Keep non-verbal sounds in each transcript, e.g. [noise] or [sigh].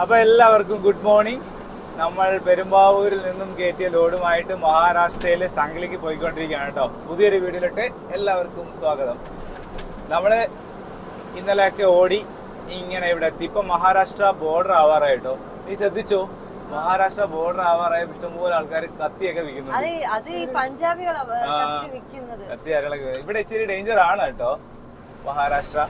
അപ്പൊ എല്ലാവർക്കും good morning നമ്മൾ പെരുമ്പാവൂരിൽ നിന്നും കയറ്റിയ ലോഡുമായിട്ട് മഹാരാഷ്ട്രയിലെ സംഗ്ലിക്ക് പോയിക്കൊണ്ടിരിക്കുകയാണ് കേട്ടോ. പുതിയൊരു വീഡിയോയിലോട്ട് എല്ലാവർക്കും സ്വാഗതം. നമ്മൾ ഇന്നലെയൊക്കെ ഓടി ഇങ്ങനെ ഇവിടെ എത്തി. ഇപ്പൊ മഹാരാഷ്ട്ര ബോർഡർ ആവാറായിട്ടോ നീ ശ്രദ്ധിച്ചോ? മഹാരാഷ്ട്ര ബോർഡർ ആവാറായ. ഇഷ്ടംപോലെ ആൾക്കാർ കത്തിയൊക്കെ വിൽക്കുന്നുണ്ട്. ഈ കത്തി ആരാളൊക്കെ ഇവിടെ ഇച്ചിരി ഡേഞ്ചർ ആണ് കേട്ടോ. മഹാരാഷ്ട്ര.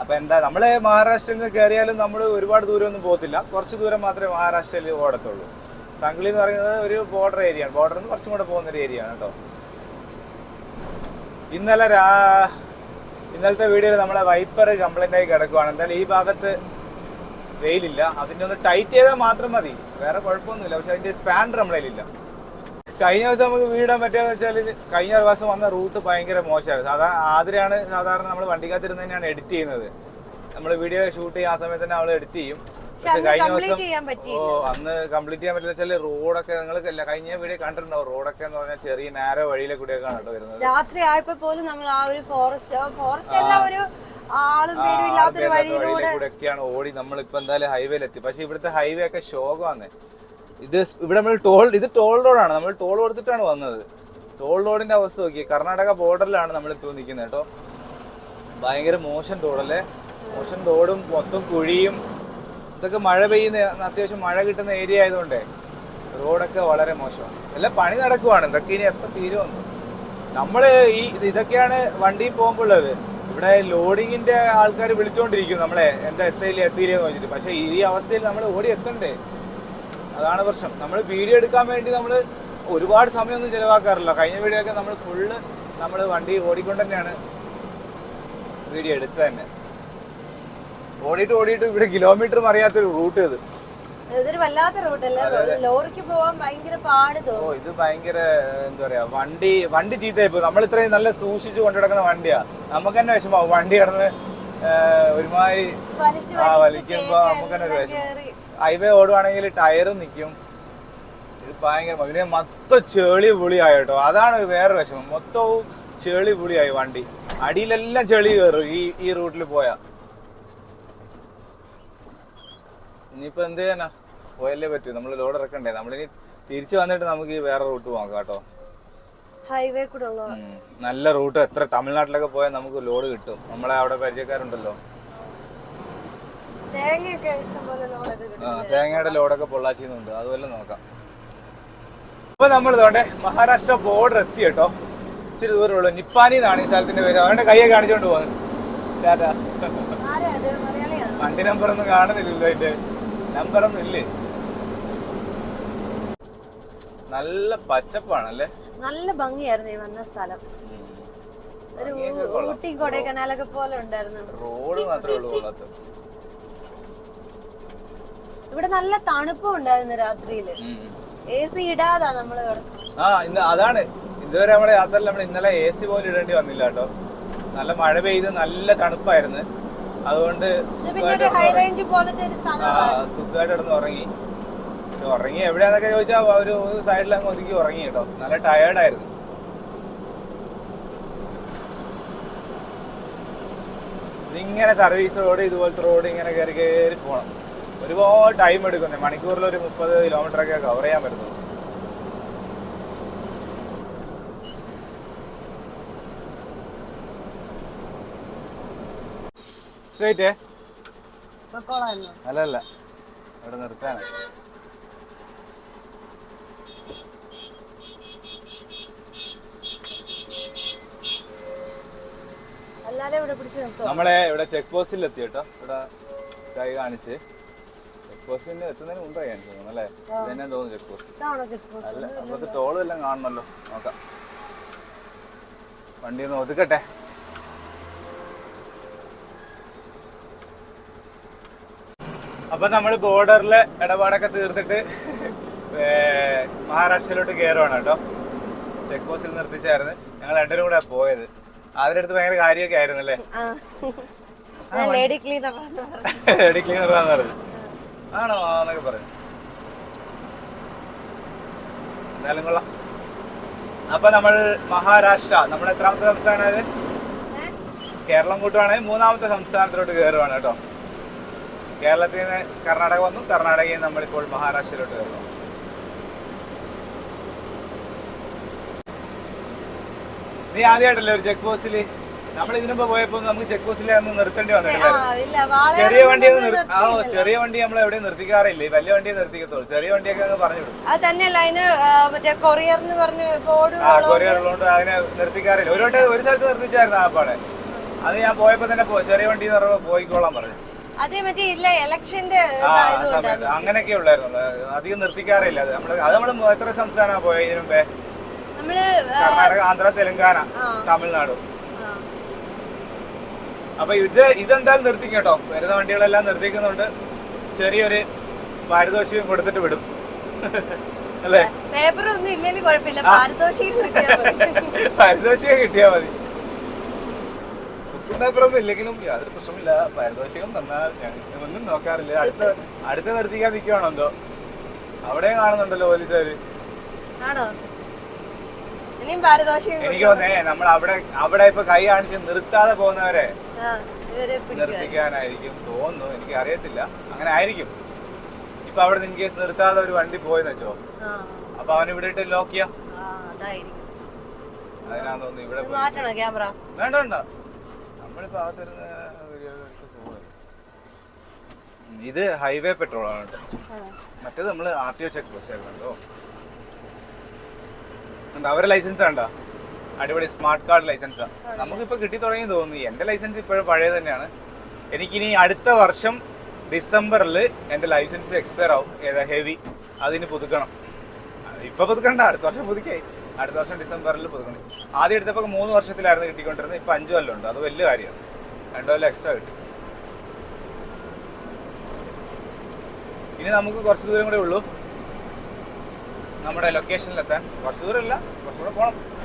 അപ്പൊ എന്താ നമ്മൾ മഹാരാഷ്ട്രയിൽ നിന്ന് കയറിയാലും നമ്മൾ ഒരുപാട് ദൂരം ഒന്നും പോകത്തില്ല. കുറച്ച് ദൂരം മാത്രമേ മഹാരാഷ്ട്രയിൽ ഓടത്തുള്ളൂ. സംഗ്ലി എന്ന് പറയുന്നത് ഒരു ബോർഡർ ഏരിയ ആണ്. ബോർഡറിൽ നിന്ന് കുറച്ചും കൂടെ പോകുന്ന ഒരു ഏരിയ ആണ് കേട്ടോ. ഇന്നലെ രാ ഇന്നലത്തെ വീഡിയോയിൽ നമ്മളെ വൈപ്പർ കംപ്ലൈന്റ് ആയി കിടക്കുവാണ്. എന്തായാലും ഈ ഭാഗത്ത് വെയിലില്ല. അതിന്റെ ഒന്ന് ടൈറ്റ് ചെയ്താൽ മാത്രം മതി. വേറെ കുഴപ്പമൊന്നുമില്ല. പക്ഷെ അതിന്റെ സ്പാൻഡർ നമ്മളതിലില്ല കഴിഞ്ഞ ദിവസം നമുക്ക് വീടാൻ പറ്റിയെന്ന് വെച്ചാൽ കഴിഞ്ഞ ദിവസം വന്ന റൂട്ട് ഭയങ്കര മോശമാണ് സാധാരണ ആതിരയാണ് സാധാരണ നമ്മൾ വണ്ടിക്കകത്തിരുന്ന് തന്നെയാണ് എഡിറ്റ് ചെയ്യുന്നത്. നമ്മൾ വീഡിയോ ഷൂട്ട് ചെയ്യുന്ന ആ സമയത്ത് തന്നെ അവൾ എഡിറ്റ് ചെയ്യും. പക്ഷെ കഴിഞ്ഞ ദിവസം. ഓ അന്ന് കംപ്ലീറ്റ് ചെയ്യാൻ പറ്റില്ല വെച്ചാൽ റോഡൊക്കെ നിങ്ങൾ കഴിഞ്ഞ വീഡിയോ കണ്ടിട്ടുണ്ടാവും. റോഡൊക്കെ എന്ന് പറഞ്ഞാൽ ചെറിയ നാരോ വഴിയിലെ കൂടെയൊക്കെയാണ് കേട്ടോ വരുന്നത്. രാത്രി ആയപ്പോ പോലും നമ്മൾ ആ ഒരു ഫോറസ്റ്റ് ഫോറസ്റ്റ് അല്ല ഒരു ആളും പേരും ഇല്ലാത്തൊരു ഒരു വഴിയിലൂടെ ഓടി കൂടെയൊക്കെയാണ് ഓടി നമ്മളിപ്പോ എന്തായാലും ഹൈവേയിൽ എത്തി പക്ഷെ ഇവിടുത്തെ ഹൈവേ ഒക്കെ ശോകമാണ്. ഇത് ഇവിടെ നമ്മൾ ടോൾ ഇത് ടോൾ റോഡാണ്. നമ്മൾ ടോൾ കൊടുത്തിട്ടാണ് വന്നത്. ടോൾ റോഡിന്റെ അവസ്ഥ നോക്കി കർണാടക ബോർഡറിലാണ് നമ്മളിപ്പോൾ നിൽക്കുന്നത് കേട്ടോ. ഭയങ്കര മോശം റോഡല്ലേ മോശം റോഡും മൊത്തം കുഴിയും ഇതൊക്കെ മഴ പെയ്യുന്ന അത്യാവശ്യം മഴ കിട്ടുന്ന ഏരിയ ആയതുകൊണ്ടേ റോഡൊക്കെ വളരെ മോശമാണ്. എല്ലാം പണി നടക്കുവാണ്. ഇതൊക്കെ ഇനി എപ്പോൾ തീരുമെന്ന് നമ്മൾ ഈ ഇത് ഇതൊക്കെയാണ് വണ്ടിയിൽ പോകുമ്പോൾ ഉള്ളത്. ഇവിടെ ലോഡിങ്ങിന്റെ ആൾക്കാർ വിളിച്ചുകൊണ്ടിരിക്കും നമ്മളെ. എന്താ എത്തിയില്ല എത്തിയില്ലേ എന്ന് വെച്ചിട്ട് പക്ഷേ ഈ അവസ്ഥയിൽ നമ്മൾ ഓടി എത്തണ്ടേ? അതാണ് പ്രശ്നം. നമ്മൾ വീഡിയോ എടുക്കാൻ വേണ്ടി നമ്മൾ ഒരുപാട് സമയമൊന്നും ചിലവാക്കാറില്ല. കഴിഞ്ഞ വീഡിയോ ഒക്കെ നമ്മൾ ഫുള്ള് നമ്മൾ വണ്ടി ഓടിക്കൊണ്ട് തന്നെയാണ് വീഡിയോ എടുത്തത് തന്നെ. ഓടിയിട്ട് ഓടിയിട്ട് ഇവിടെ കിലോമീറ്ററും അറിയാത്തൊരു റൂട്ട് ഇത്. ഇതൊരു വല്ലാത്ത റൂട്ടല്ലേ ലോറിക്ക് പോവാൻ ഭയങ്കര പാട് ഓ ഇത് ഭയങ്കര എന്താ പറയാ വണ്ടി വണ്ടി ചീത്തയായി നമ്മൾ ഇത്രയും നല്ല സൂക്ഷിച്ച് കൊണ്ടു നടക്കുന്ന വണ്ടിയാ. നമുക്ക് തന്നെ വിഷമാവും. വണ്ടി കിടന്ന് ഒരുമാതിരി വലിക്കുമ്പോ നമുക്ക് തന്നെ ഒരു വിഷമം. ഹൈവേ ഓടുവാണെങ്കിൽ ടയറും നിൽക്കും ഇത് ഭയങ്കര പിന്നെ മൊത്തം ചെളി പുളിയായി കേട്ടോ. അതാണ് വേറെ വിഷമം. മൊത്തവും ചെളി പുളിയായി വണ്ടി. അടിയിലെല്ലാം ചെളി കയറും ഈ ഈ റൂട്ടിൽ പോയാ. ഇനിയിപ്പോ എന്ത് ചെയ്യാനാ? പോയല്ലേ പറ്റൂ. നമ്മൾ ലോഡ് ഇറക്കണ്ടേ? നമ്മളിനി തിരിച്ചു വന്നിട്ട് നമുക്ക് ഈ വേറെ റൂട്ട് പോകാം കേട്ടോ. ഹൈവേ കൂടെ നല്ല റൂട്ട്. എത്ര തമിഴ്നാട്ടിലൊക്കെ പോയാൽ നമുക്ക് ലോഡ് കിട്ടും. നമ്മളെ അവിടെ പരിചയക്കാരുണ്ടല്ലോ. ലോഡൊക്കെ തേങ്ങയുടെ ലോഡൊക്കെ പൊള്ളാച്ചിന്നുണ്ട്. അതുപോലെ നോക്കാം. അപ്പൊ നമ്മൾ ഇതോടെ മഹാരാഷ്ട്ര ബോർഡർ എത്തി കേട്ടോ. ഇച്ചിരി ദൂരമേ ഉള്ളു. നിപ്പാനി എന്നാണ് ഈ സ്ഥലത്തിന്റെ പേര്. അവരുടെ കയ്യെ കാണിച്ചോണ്ട് പോകുന്നത് ടാറ്റാ. വണ്ടി നമ്പർ ഒന്നും കാണുന്നില്ലല്ലോ അതിന്റെ. നമ്പർ ഒന്നും ഇല്ലേ? നല്ല പച്ചപ്പാണല്ലേ? നല്ല ഭംഗിയായിരുന്നു ഈ വന്ന സ്ഥലം. ഒരു ഊട്ടി കൊടൈക്കനാലൊക്കെ പോലെ ഉണ്ടായിരുന്നു. റോഡ് മാത്രമേ ഉള്ളൂ ഇവിടെ നല്ല തണുപ്പം ഉണ്ടായിരുന്നു രാത്രിയിൽ. എ സി ഇടാതാ നമ്മൾ ആ ഇന്ന് അതാണ്. ഇതുവരെ നമ്മുടെ യാത്രയിൽ നമ്മൾ ഇന്നലെ എ സി പോലും ഇടേണ്ടി വന്നില്ല കേട്ടോ. നല്ല മഴ പെയ്ത് നല്ല തണുപ്പായിരുന്നു. അതുകൊണ്ട് സുഖമായിട്ട് കിടന്ന് ഉറങ്ങി. ഉറങ്ങി എവിടെയാന്നൊക്കെ ചോദിച്ചാൽ ഒരു സൈഡിൽ അങ്ങ് ഒതുക്കി ഉറങ്ങി കേട്ടോ. നല്ല ടയേർഡായിരുന്നു ഇതിങ്ങനെ സർവീസ് റോഡ് ഇതുപോലത്തെ റോഡ് ഇങ്ങനെ കയറി കയറി പോകണം ഒരുപാട് ടൈം എടുക്കുന്നത് മണിക്കൂറിൽ ഒരു മുപ്പത് കിലോമീറ്റർ ഒക്കെ കവർ ചെയ്യാൻ പറ്റുന്നത് സ്ട്രേറ്റ് അല്ലല്ല. ഇവിടെ നിർത്താനാ. എല്ലാരും ഇവിടെ പിടിച്ച് നമ്മളെ ഇവിടെ ചെക്ക് പോസ്റ്റിൽ എത്തി കേട്ടോ. ഇവിടെ കൈ കാണിച്ച്. ചെക്ക് എത്തുന്നതിന് മുമ്പായി എനിക്ക് തോന്നുന്നു അല്ലേ? ഇതന്നെ തോന്നുന്നു ചെക്ക് പോസ്റ്റ് അല്ല അപ്പുറത്ത് ടോളും എല്ലാം കാണണമല്ലോ നോക്കാം. വണ്ടി ഒന്ന് ഒതുക്കട്ടെ. അപ്പൊ നമ്മൾ ബോർഡറിലെ ഇടപാടൊക്കെ തീർത്തിട്ട് മഹാരാഷ്ട്രയിലോട്ട് കയറുവാണ് കേട്ടോ. ചെക്ക് പോസ്റ്റിൽ നിർത്തിച്ചായിരുന്നു. ഞങ്ങൾ രണ്ടുപേരും കൂടെ പോയത്. അതിന്റെ അടുത്ത് ഭയങ്കര കാര്യമൊക്കെ ആയിരുന്നു അല്ലേ? ആ. ലേഡി ക്ലീനർ എടി ക്ലീനർ പറഞ്ഞു. [laughs] ആണോ? എന്നൊക്കെ പറഞ്ഞു എന്തായാലും കൊള്ളാം. അപ്പൊ നമ്മൾ മഹാരാഷ്ട്ര നമ്മൾ എത്രാമത്തെ സംസ്ഥാനമായത്? കേരളം കൂട്ടുവാണെങ്കിൽ മൂന്നാമത്തെ സംസ്ഥാനത്തിലോട്ട് കയറുവാണ് കേട്ടോ. കേരളത്തിൽ നിന്ന് കർണാടക വന്നു. കർണാടകയിൽ നിന്ന് നമ്മളിപ്പോൾ മഹാരാഷ്ട്രയിലോട്ട് കയറുന്നു നീ ആദ്യമായിട്ടല്ലേ ഒരു ചെക്ക് പോസ്റ്റിൽ നമ്മൾ പോയപ്പോ നമുക്ക് ചെക്ക് നിർത്തേണ്ടി വന്നിട്ടില്ല ചെറിയ വണ്ടി ആ ചെറിയ വണ്ടി നമ്മൾ എവിടെയും നിർത്തിക്കാറില്ല. വലിയ വണ്ടിയെ നിർത്തിക്കത്തുള്ളൂ. ചെറിയ വണ്ടിയൊക്കെ അങ്ങ് പറഞ്ഞു വിടും അത് തന്നെയല്ല അതിന് മറ്റേ കൊറിയർ എന്ന് പറഞ്ഞ് കൊറിയർ ഉള്ളതുകൊണ്ട് അതിനെ നിർത്തിക്കാറില്ല. ഒരു വട്ടം ഒരു സ്ഥലത്ത് നിർത്തിച്ചായിരുന്നു ആ പാടെ. അത് ഞാൻ പോയപ്പോ തന്നെ ചെറിയ വണ്ടി എന്ന് പറയുമ്പോൾ പോയിക്കോളാൻ പറഞ്ഞു. അതേ മറ്റേ ഇല്ല ഇലക്ഷന്റെ അങ്ങനെയൊക്കെ ഉള്ളായിരുന്നു. അധികം നിർത്തിക്കാറില്ല. അത് നമ്മൾ അത് എത്ര സംസ്ഥാനമാണ് പോയത് നമ്മൾ കർണാടക ആന്ധ്ര തെലങ്കാന തമിഴ്നാട്. അപ്പൊ ഇത് ഇതെന്തായാലും നിർത്തിക്കും കേട്ടോ. വരുന്ന വണ്ടികളെല്ലാം നിർത്തിക്കുന്നുണ്ട്. ചെറിയൊരു പാരിതോഷികം കൊടുത്തിട്ട് വിടും. [laughs] അല്ലേ? പേപ്പർ ഒന്നും ഇല്ലെങ്കിൽ കുഴപ്പമില്ല പാരിതോഷികം കിട്ടിയാൽ മതി. പാരിതോഷികം കിട്ടിയാ മതി. [laughs] പേപ്പറൊന്നും ഇല്ലെങ്കിലും യാതൊരു പ്രശ്നമില്ല പാരിതോഷികം തന്നാൽ ഞങ്ങൾ ഒന്നും നോക്കാറില്ല. അടുത്ത അടുത്ത് നിർത്തിക്കാൻ നിൽക്കുവാണോ എന്തോ? അവിടെ കാണുന്നുണ്ടല്ലോ പോലീസുകാര്. എനിക്ക് തോന്നേ നമ്മൾ അവിടെ അവിടെ ഇപ്പൊ കൈ കാണിച്ച് നിർത്താതെ പോകുന്നവരെ നിർത്തിക്കാനായിരിക്കും തോന്നുന്നു. എനിക്ക് അറിയത്തില്ല അങ്ങനെ ആയിരിക്കും. ഇപ്പൊ അവിടെ ഇൻ കേസ് നിർത്താതെ ഒരു വണ്ടി പോയെന്ന് വെച്ചോ? അപ്പൊ അവൻ ഇവിടെ ഇട്ട് ലോക്ക് ചെയ്യാം. അതിനാന്ന് തോന്നുന്നു ഇവിടെ വേണ്ട വേണ്ട. നമ്മളിപ്പോ അകത്തിരുന്ന് ഇത് ഹൈവേ പെട്രോൾ ആണ് മറ്റേത് നമ്മൾ R T O check post ആയിരുന്നല്ലോ അവരെ ലൈസൻസ് കണ്ടോ അടിപൊളി സ്മാർട്ട് കാർഡ് ലൈസൻസാണ് നമുക്കിപ്പോൾ കിട്ടി തുടങ്ങി തോന്നുന്നു. എന്റെ ലൈസൻസ് ഇപ്പോഴും പഴയ തന്നെയാണ്. എനിക്കിനി അടുത്ത വർഷം ഡിസംബറിൽ എന്റെ ലൈസൻസ് എക്സ്പയർ ആവും. ഏതാ ഹെവി. അതിന് പുതുക്കണം. ഇപ്പോൾ ഇപ്പൊ പുതുക്കണ്ട. അടുത്ത വർഷം പുതുക്കായി അടുത്ത വർഷം ഡിസംബറിൽ പുതുക്കണം. ആദ്യം എടുത്തപ്പോൾ മൂന്ന് വർഷത്തിലായിരുന്നു കിട്ടിക്കൊണ്ടിരുന്നത്. ഇപ്പൊ അഞ്ചു കൊല്ലം ഉണ്ട്. അത് വലിയ കാര്യമാണ്. രണ്ടു കൊല്ലം എക്സ്ട്രാ കിട്ടും. ഇനി നമുക്ക് കുറച്ച് ദൂരം കൂടെ ഉള്ളൂ. നമ്മുടെ ലൊക്കേഷനിലെത്താൻ കുറച്ച് ദൂരമില്ല. കുറച്ചുകൂടെ പോകണം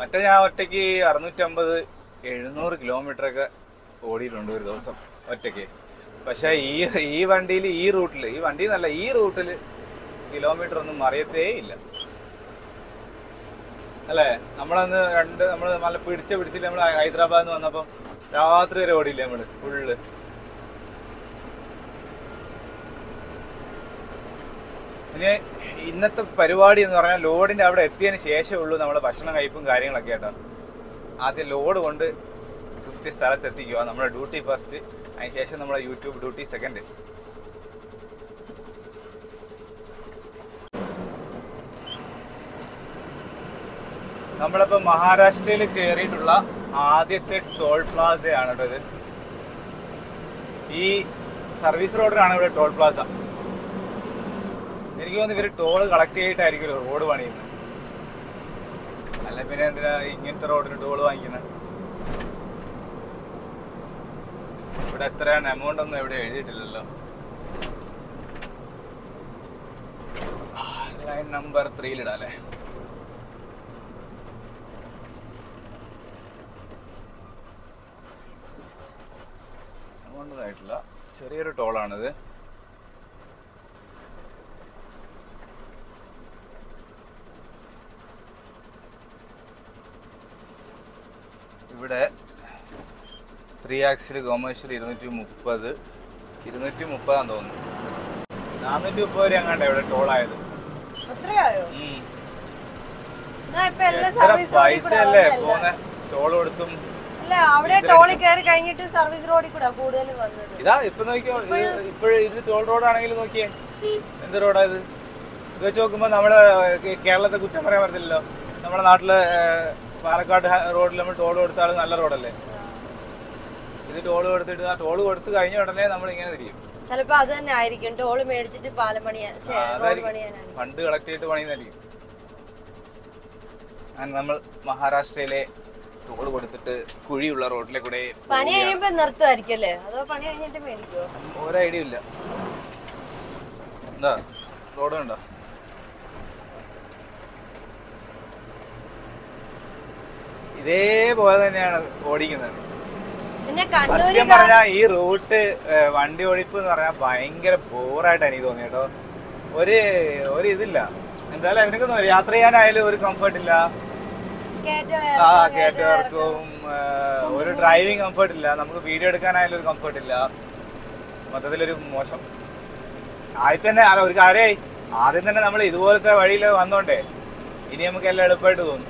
മറ്റേ ഞാൻ ഒറ്റയ്ക്ക് അറുന്നൂറ്റമ്പത് എഴുന്നൂറ് കിലോമീറ്റർ ഒക്കെ ഓടിയിട്ടുണ്ട് ഒരു ദിവസം ഒറ്റയ്ക്ക്. പക്ഷേ ഈ ഈ വണ്ടിയിൽ ഈ റൂട്ടിൽ ഈ വണ്ടി എന്നല്ല ഈ റൂട്ടിൽ കിലോമീറ്റർ ഒന്നും മറിയത്തേ ഇല്ല. അല്ലേ? നമ്മളന്ന് രണ്ട് നമ്മൾ നല്ല പിടിച്ച പിടിച്ചില്ല നമ്മൾ ഹൈദരാബാദ് നിന്ന് വന്നപ്പോൾ രാത്രി വരെ ഓടിയില്ല നമ്മൾ ഫുള്ള് ഇനി ഇന്നത്തെ പരിപാടി എന്ന് പറഞ്ഞാൽ ലോഡിന്റെ അവിടെ എത്തിയതിന് ശേഷമേ ഉള്ളൂ നമ്മുടെ ഭക്ഷണം കഴിപ്പും കാര്യങ്ങളൊക്കെ ആയിട്ടാണ് ആദ്യം ലോഡ് കൊണ്ട് കൃത്യ സ്ഥലത്തെത്തിക്കുക. നമ്മുടെ ഡ്യൂട്ടി ഫസ്റ്റ് അതിന് ശേഷം നമ്മുടെ യൂട്യൂബ് ഡ്യൂട്ടി സെക്കൻഡ് നമ്മളിപ്പോൾ മഹാരാഷ്ട്രയിൽ കയറിയിട്ടുള്ള ആദ്യത്തെ ടോൾ പ്ലാസയാണ് കേട്ടോ ഇത്. ഈ സർവീസ് റോഡിലാണ് ഇവിടെ ടോൾ പ്ലാസ എനിക്ക് തോന്നുന്നു ഇവർ ടോൾ കളക്ട് ചെയ്തിട്ടായിരിക്കും റോഡ് പണിയുന്നത്. അല്ല പിന്നെ എന്തിനാ ഇങ്ങനത്തെ റോഡിന് ടോൾ വാങ്ങിക്കുന്നത് ഇവിടെ എത്രയാണ്? എമൗണ്ട് ഒന്നും ഇവിടെ എഴുതിയിട്ടില്ലല്ലോ. ലൈൻ നമ്പർ ത്രീയിലിടാം അല്ലേ? എമൗണ്ട് ആയിട്ടില്ല. ചെറിയൊരു ടോളാണിത് ഇവിടെ ത്രീ ആക്സിൽ കൊമേഴ്ഷ്യൽ ഇരുന്നൂറ്റി മുപ്പത് ഇരുന്നൂറ്റി മുപ്പതാന്ന് തോന്നുന്നു നാനൂറ്റി മുപ്പത് വരെ അങ്ങാണ്ട് ഇവിടെ ടോളായത് പൈസ അല്ലേ പോന്ന? ടോൾ കൊടുത്തും അല്ല അവിടെ ടോളിൽ കയറി കഴിഞ്ഞിട്ട് സർവീസ് റോഡിൽ കൂടെ കൂടുതൽ വന്നത്? ഇതാ ഇപ്പൊ നോക്കിയോ ഇപ്പോഴും ഇത് ടോൾ റോഡാണെങ്കിൽ നോക്കിയേ. എന്ത് റോഡാ ഇത്? ഇത് വെച്ച് നോക്കുമ്പോ നമ്മൾ കേരളത്തെ കുറ്റം പറയാൻ പറ്റില്ലല്ലോ നമ്മുടെ നാട്ടിലെ പാലക്കാട് റോഡിൽ നമ്മൾ ടോൾ കൊടുത്താൽ നല്ല റോഡല്ലേ? ഇത് ടോൾ കൊടുത്തിട്ട് ആ ടോൾ കൊടുത്ത് കഴിഞ്ഞ ഉടനെ നമ്മൾ ഇങ്ങനെ തിരിയും. ചിലപ്പോ അത് തന്നെ ആയിരിക്കും. ടോൾ മേടിച്ചിട്ട് പാലം പണിയാൻ. ഫണ്ട് കളക്ട് ചെയ്തിട്ട് പണിയുന്നതായിരിക്കും. നമ്മൾ മഹാരാഷ്ട്രയിലെ ടോൾ കൊടുത്തിട്ട് കുഴിയുള്ള റോഡിലെ കൂടെ പണി കഴിയുമ്പോ നിർത്തുമായിരിക്കും അല്ലേ? അതോ പണി കഴിഞ്ഞിട്ട് മേടിക്കോ ഒരു ഐഡിയ ഇല്ല. എന്താ? റോഡ് ഉണ്ടോ ഇതേപോലെ തന്നെയാണ് ഓടിക്കുന്നത്. സത്യം പറഞ്ഞാൽ ഈ റൂട്ട് വണ്ടി ഓടിപ്പ് എന്ന് പറഞ്ഞാൽ ഭയങ്കര ബോറായിട്ടാണ് എനിക്ക് തോന്നിയത് കേട്ടോ ഒരു ഒരു ഇതില്ല. എന്തായാലും അതിനൊക്കെ യാത്ര ചെയ്യാനായാലും ഒരു കംഫർട്ട് ഇല്ല. ആ കേട്ടവർക്കും ഒരു ഡ്രൈവിംഗ് കംഫർട്ട് ഇല്ല. നമുക്ക് വീഡിയോ എടുക്കാനായാലും ഒരു കംഫർട്ട് ഇല്ല. മൊത്തത്തിലൊരു മോശം. ആദ്യം തന്നെ അല്ല ഒരു കാര്യമായി ആദ്യം തന്നെ നമ്മൾ ഇതുപോലത്തെ വഴിയിൽ വന്നോണ്ടേ ഇനി നമുക്ക് എല്ലാം എളുപ്പമായിട്ട് തോന്നും.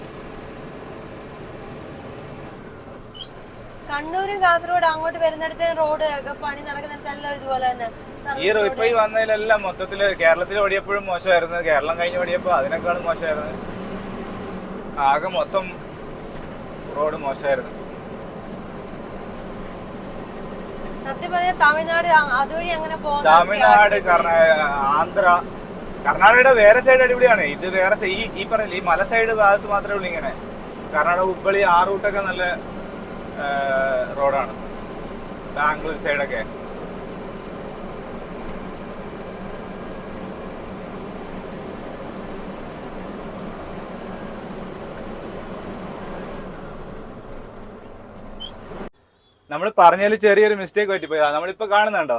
കണ്ണൂരും കാസർഗോഡ് അങ്ങോട്ട് വരുന്നിടത്ത് റോഡ് പണി നടക്കുന്നിടത്തെല്ലാം ഇതുപോലെ തന്നെ. ഈ ഇപ്പൊ ഈ വന്നതിലെല്ലാം മൊത്തത്തിൽ കേരളത്തിൽ ഓടിയപ്പോഴും മോശമായിരുന്നു. കേരളം കഴിഞ്ഞ് ഓടിയപ്പോ അതിനേക്കാളും മോശമായിരുന്നു. ആകെ മൊത്തം റോഡ് മോശമായിരുന്നു. സത്യം പറഞ്ഞാൽ തമിഴ്നാട് അതുവഴി അങ്ങനെ തമിഴ്നാട് ആന്ധ്ര. കർണാടകയുടെ വേറെ സൈഡ് അടിപൊളിയാണ്. ഇത് വേറെ ഈ ഈ പറഞ്ഞില്ല ഈ മല സൈഡ് ഭാഗത്ത് മാത്രമേ ഉള്ളൂ ഇങ്ങനെ. കർണാടക ഉപ്പളി ആ റൂട്ടൊക്കെ നല്ല റോഡാണ്. ബാംഗ്ലൂർ സൈഡൊക്കെ നമ്മൾ പറഞ്ഞതിൽ ചെറിയൊരു മിസ്റ്റേക്ക് പറ്റിപ്പോയി നമ്മളിപ്പോ കാണുന്നുണ്ടോ?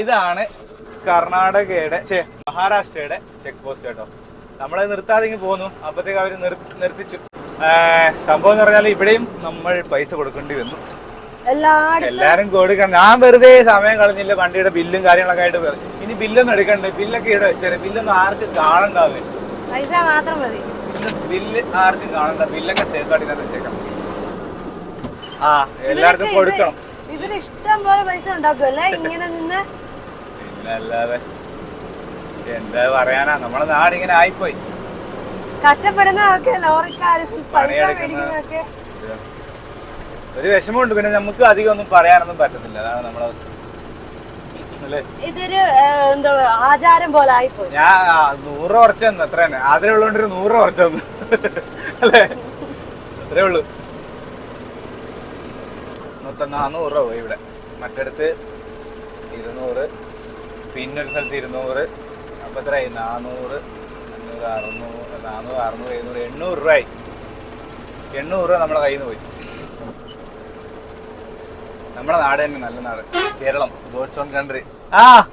ഇതാണ് കർണാടകയുടെ ഛേ മഹാരാഷ്ട്രയുടെ ചെക്ക് പോസ്റ്റ് കേട്ടോ. നമ്മളത് നിർത്താതെ ഇങ്ങ് പോന്നു. അപ്പത്തേക്ക് അവർ നിർത്തിച്ചു. സംഭവം എന്ന് പറഞ്ഞാൽ ഇവിടെയും നമ്മൾ പൈസ കൊടുക്കേണ്ടി വന്നു. എല്ലാരും കൊടുക്കണം ഞാൻ വെറുതെ സമയം കളഞ്ഞില്ല വണ്ടിയുടെ ബില്ലും കാര്യങ്ങളൊക്കെ ആയിട്ട് ഇനി ബില്ലൊന്നും എടുക്കണ്ടേ? ബില്ലൊക്കെ ഇവിടെ വെച്ചാൽ ബില്ലൊന്നും ആർക്കും കാണണ്ടാവേ. പൈസ മാത്രം മതി. ബില്ല് ആർക്കും കാണണ്ട. ബില്ലൊക്കെ സേഫ് ആയിട്ട് വെച്ചേക്കാം. ആ എല്ലാവർക്കും കൊടുക്കണം. ഇവർ ഇഷ്ടം പോലെ പൈസ ഉണ്ടാക്കുമല്ലേ ഇങ്ങനെ നിന്ന് അല്ലാതെ. എന്താ പറയാനാ? നമ്മളെ നാടിങ്ങനെ ആയിപ്പോയി. കഷ്ടപ്പെടുന്നതൊക്കെ ലോറിക്കാരും പൈസ പണിയെടുക്കുന്ന- മേടിക്കുന്നതൊക്കെ. ഒരു വിഷമമുണ്ട്. പിന്നെ നമുക്ക് അധികം ഒന്നും പറയാനൊന്നും പറ്റത്തില്ല. അതാണ് നമ്മുടെ അവസ്ഥ. ഇതൊരു എന്താ ആചാരം പോലെ ആയിപ്പോയി. ഞാൻ ആ, നൂറ് കുറച്ച് തന്നു അത്ര തന്നെ. ആദ്യം ഉള്ളതുകൊണ്ട് ഒരു നൂറ് കുറച്ച് തന്നു അല്ലേ? അത്രേ ഉള്ളൂ. മൊത്തം രൂപ പോയി ഇവിടെ. മറ്റടുത്ത് ഇരുന്നൂറ്. പിന്നൊരു സ്ഥലത്ത് ഇരുന്നൂറ്. അപ്പൊ എത്രയായി നാനൂറ്. അഞ്ഞൂറ് അറുന്നൂറ്. നാനൂറ് അറുന്നൂറ് എഴുന്നൂറ് എണ്ണൂറ് രൂപയായി എണ്ണൂറ് രൂപ നമ്മുടെ കയ്യിൽ നിന്ന് പോയി. നമ്മുടെ നാട് തന്നെ നല്ല നാട്. Kerala God's own country. ആ.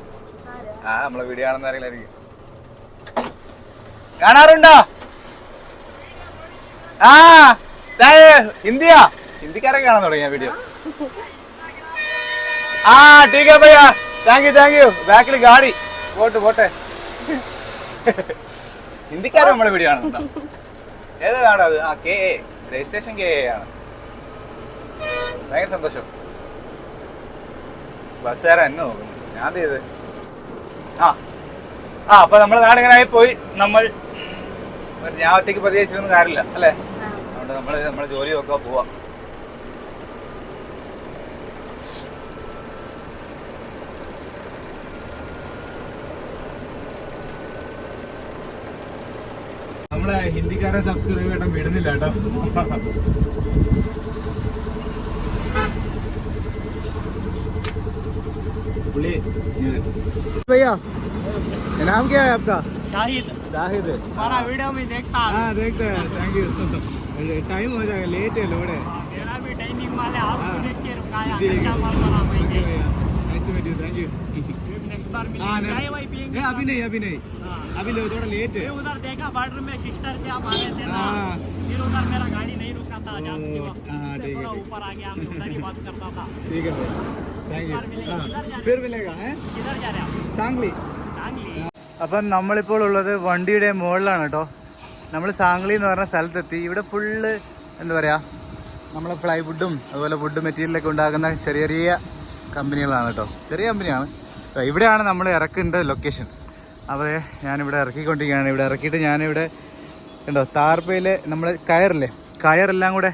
ആ നമ്മളെ വീഡിയോ കാണുന്ന കാണാറുണ്ടോ? ആ. ഹിന്ദിയാ. ഹിന്ദിക്കാരൊക്കെ കാണാൻ തുടങ്ങിയ വീഡിയോ. ആ ടീക്കാ താങ്ക് യു താങ്ക് യു ബാക്കിൽ ഗാഡി. പോട്ടെ പോട്ടെ. ഹിന്ദിക്കാരൻ നമ്മളെ വീഡിയോ ഏതാ നാടാ അത്? ആ K A registration K A ആണ്. ഭയങ്കര സന്തോഷം. ബസ്സുകാരൻ എന്നെ നോക്കുന്നു. ഞാൻ ചെയ്ത്? ആ ആ അപ്പൊ നമ്മുടെ നാടിങ്ങനെ ആയി പോയി നമ്മൾ ഞാൻ ഒറ്റയ്ക്ക് പ്രതികരിച്ചിരുന്ന കാര്യമില്ല അല്ലേ? അതുകൊണ്ട് നമ്മൾ നമ്മുടെ ജോലി നോക്കാൻ പോവാ. നമ്മളെ ഹിന്ദിക്കാരെ സബ്സ്ക്രൈബ് ചെയ്യണം വിടുന്നില്ല കേട്ടോ पुली भैया नाम क्या है आपका शाहिद जाहिद हमारा वीडियो में देखता है हाँ देखते हैं थैंक यू टाइम हो जाएगा लेट है लोड है मेरा भी टाइमिंग वाले आपको हाँ। देख के रुकाया ठीक है। अच्छा माल बना पाएंगे nice to meet you thank you next बार हाँ, मिलेंगे नहीं। चाय वाय पियेंगे अभी नहीं अभी नहीं हाँ। अभी लो थोड़ा लेट है मैं उधर देखा बॉर्डर में सिस्टर के आप आ रहे थे ना हाँ। फिर उधर मेरा गाड़ी नहीं रुका था जाती ओ, वक्त हाँ, इसलिए ठीक है, थोड़ा ठीक। ऊपर आ गया मैं उधर ही बात करता था ठीक है थैंक बार मिलेंगे, यू किधर जा रहे फिर मिलेगा है किधर जा रहे आप सांगली सांगली അപ്പം നമ്മളിപ്പോൾ ഉള്ളത് വണ്ടിയുടെ മുകളിലാണ് കേട്ടോ നമ്മൾ സാംഗ്ലി എന്ന് പറഞ്ഞ സ്ഥലത്തെത്തി ഇവിടെ ഫുള്ള് എന്താ പറയുക നമ്മളെ പ്ലൈവുഡും അതുപോലെ വുഡ് മെറ്റീരിയലൊക്കെ ഉണ്ടാക്കുന്ന ചെറിയ ചെറിയ കമ്പനികളാണ് കേട്ടോ ചെറിയ കമ്പനിയാണ് ദാ ഇവിടെയാണ് നമ്മൾ ഇറക്കേണ്ട ലൊക്കേഷൻ അപ്പോൾ ഞാനിവിടെ ഇറക്കിക്കൊണ്ടിരിക്കുകയാണ്. ഇവിടെ ഇറക്കിയിട്ട് ഞാനിവിടെ കണ്ടോ താർപ്പയിൽ നമ്മൾ കയറില്ലേ? കയറെല്ലാം കൂടെ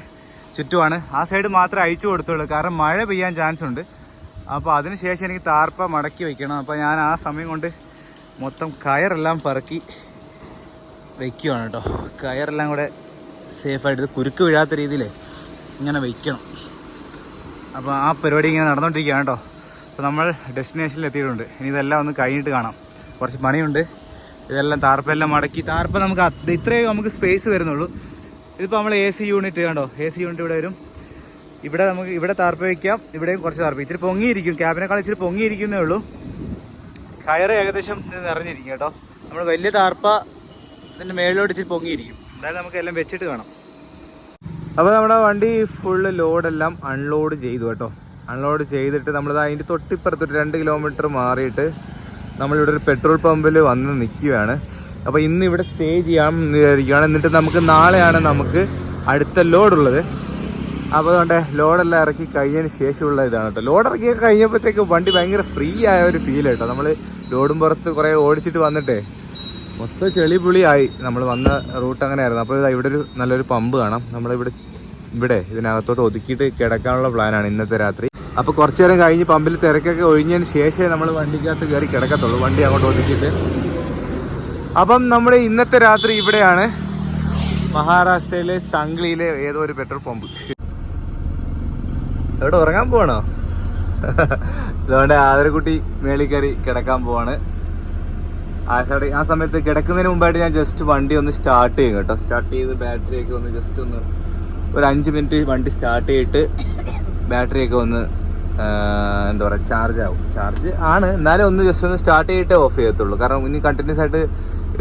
ചുറ്റുമാണ് ആ സൈഡ് മാത്രമേ അയച്ചു കൊടുത്തുള്ളൂ. കാരണം മഴ പെയ്യാൻ ചാൻസ് ഉണ്ട്. അപ്പോൾ അതിന് ശേഷം എനിക്ക് താർപ്പ മടക്കി വയ്ക്കണം അപ്പോൾ ഞാൻ ആ സമയം കൊണ്ട് മൊത്തം കയറെല്ലാം പറക്കി വയ്ക്കുകയാണ് കേട്ടോ. കയറെല്ലാം കൂടെ സേഫായിട്ട് കുരുക്ക് വീഴാത്ത രീതിയിൽ ഇങ്ങനെ വയ്ക്കണം അപ്പോൾ ആ പരിപാടി ഇങ്ങനെ നടന്നുകൊണ്ടിരിക്കുകയാണ് കേട്ടോ. അപ്പോൾ നമ്മൾ ഡെസ്റ്റിനേഷനിൽ എത്തിയിട്ടുണ്ട്. ഇനി ഇതെല്ലാം ഒന്ന് കഴിഞ്ഞിട്ട് കാണാം. കുറച്ച് പണിയുണ്ട്. ഇതെല്ലാം താർപ്പെല്ലാം മടക്കി. താർപ്പ നമുക്ക് ഇത്രയേ നമുക്ക് സ്പേസ് വരുന്നുള്ളൂ. ഇതിപ്പോൾ നമ്മൾ എ സി യൂണിറ്റ് കണ്ടോ? എ സി യൂണിറ്റ് ഇവിടെ വരും. ഇവിടെ നമുക്ക് ഇവിടെ താർപ്പ വയ്ക്കാം ഇവിടെയും കുറച്ച് താർപ്പ. ഇച്ചിരി പൊങ്ങിയിരിക്കും. ക്യാബിനേക്കാൾ ഇച്ചിരി പൊങ്ങിയിരിക്കുന്നേ ഉള്ളൂ. കയറ് ഏകദേശം നിറഞ്ഞിരിക്കും കേട്ടോ. നമ്മൾ വലിയ താർപ്പ ഇതിന്റെ മേളിലോട്ട് ഇച്ചിരി പൊങ്ങിയിരിക്കും. അതായത് നമുക്ക് എല്ലാം വെച്ചിട്ട് വേണം അപ്പോൾ നമ്മുടെ വണ്ടി ഫുള്ള് ലോഡെല്ലാം അൺലോഡ് ചെയ്തു കേട്ടോ. അൺലോഡ് ചെയ്തിട്ട് നമ്മളിത് അതിന്റെ തൊട്ടിപ്പുറത്തൊരു രണ്ട് കിലോമീറ്റർ മാറിയിട്ട് നമ്മളിവിടെ ഒരു പെട്രോൾ പമ്പിൽ വന്ന് നിൽക്കുകയാണ്. അപ്പോൾ ഇന്ന് ഇവിടെ സ്റ്റേ ചെയ്യാൻ വിചാരിക്കുകയാണ്. എന്നിട്ട് നമുക്ക് നാളെയാണ് നമുക്ക് അടുത്ത ലോഡുള്ളത്. അപ്പോൾ അതുകൊണ്ട് ലോഡെല്ലാം ഇറക്കി കഴിഞ്ഞതിന് ശേഷമുള്ള ഇതാണ് കേട്ടോ. ലോഡ് ഇറക്കി കഴിഞ്ഞപ്പോഴത്തേക്ക് വണ്ടി ഭയങ്കര ഫ്രീ ആയ ഒരു ഫീൽ കേട്ടോ. നമ്മൾ ലോഡും പുറത്ത് കുറേ ഓടിച്ചിട്ട് വന്നിട്ടേ മൊത്തം ചെളി പുളിയായി നമ്മൾ വന്ന റൂട്ട് അങ്ങനെയായിരുന്നു. അപ്പോൾ ഇവിടെ ഒരു നല്ലൊരു പമ്പ് കാണാം. നമ്മളിവിടെ ഇവിടെ ഇതിനകത്തോട്ട് ഒതുക്കിയിട്ട് കിടക്കാനുള്ള പ്ലാനാണ് ഇന്നത്തെ രാത്രി. അപ്പോൾ കുറച്ചു നേരം കഴിഞ്ഞ് പമ്പിൽ തിരക്കൊക്കെ ഒഴിഞ്ഞതിന് ശേഷമേ നമ്മൾ വണ്ടിക്കകത്ത് കയറി കിടക്കത്തുള്ളൂ. വണ്ടി അങ്ങോട്ട് ഒതുക്കിയിട്ട് അപ്പം നമ്മുടെ ഇന്നത്തെ രാത്രി ഇവിടെയാണ് മഹാരാഷ്ട്രയിലെ സംഗ്ലിയിലെ ഏതോ ഒരു പെട്രോൾ പമ്പ്. എവിടെ ഉറങ്ങാൻ പോവാണോ? അതുകൊണ്ട് ആദരക്കുട്ടി മേളിൽ കയറി കിടക്കാൻ പോവാണ്. ആ ആ സമയത്ത് കിടക്കുന്നതിന് മുമ്പായിട്ട് ഞാൻ ജസ്റ്റ് വണ്ടി ഒന്ന് സ്റ്റാർട്ട് ചെയ്യും കേട്ടോ. സ്റ്റാർട്ട് ചെയ്ത് ബാറ്ററി ഒക്കെ ഒന്ന് ജസ്റ്റ് ഒന്ന് ഒരു അഞ്ച് മിനിറ്റ് വണ്ടി സ്റ്റാർട്ട് ചെയ്തിട്ട് ബാറ്ററി ഒക്കെ ഒന്ന് എന്താ പറയുക ചാർജ് ആവും. ചാർജ് ആണ്. എന്നാലും ഒന്ന് ജസ്റ്റ് ഒന്ന് സ്റ്റാർട്ട് ചെയ്തിട്ടേ ഓഫ് ചെയ്യത്തുള്ളൂ. കാരണം ഇനി കണ്ടിന്യൂസ് ആയിട്ട്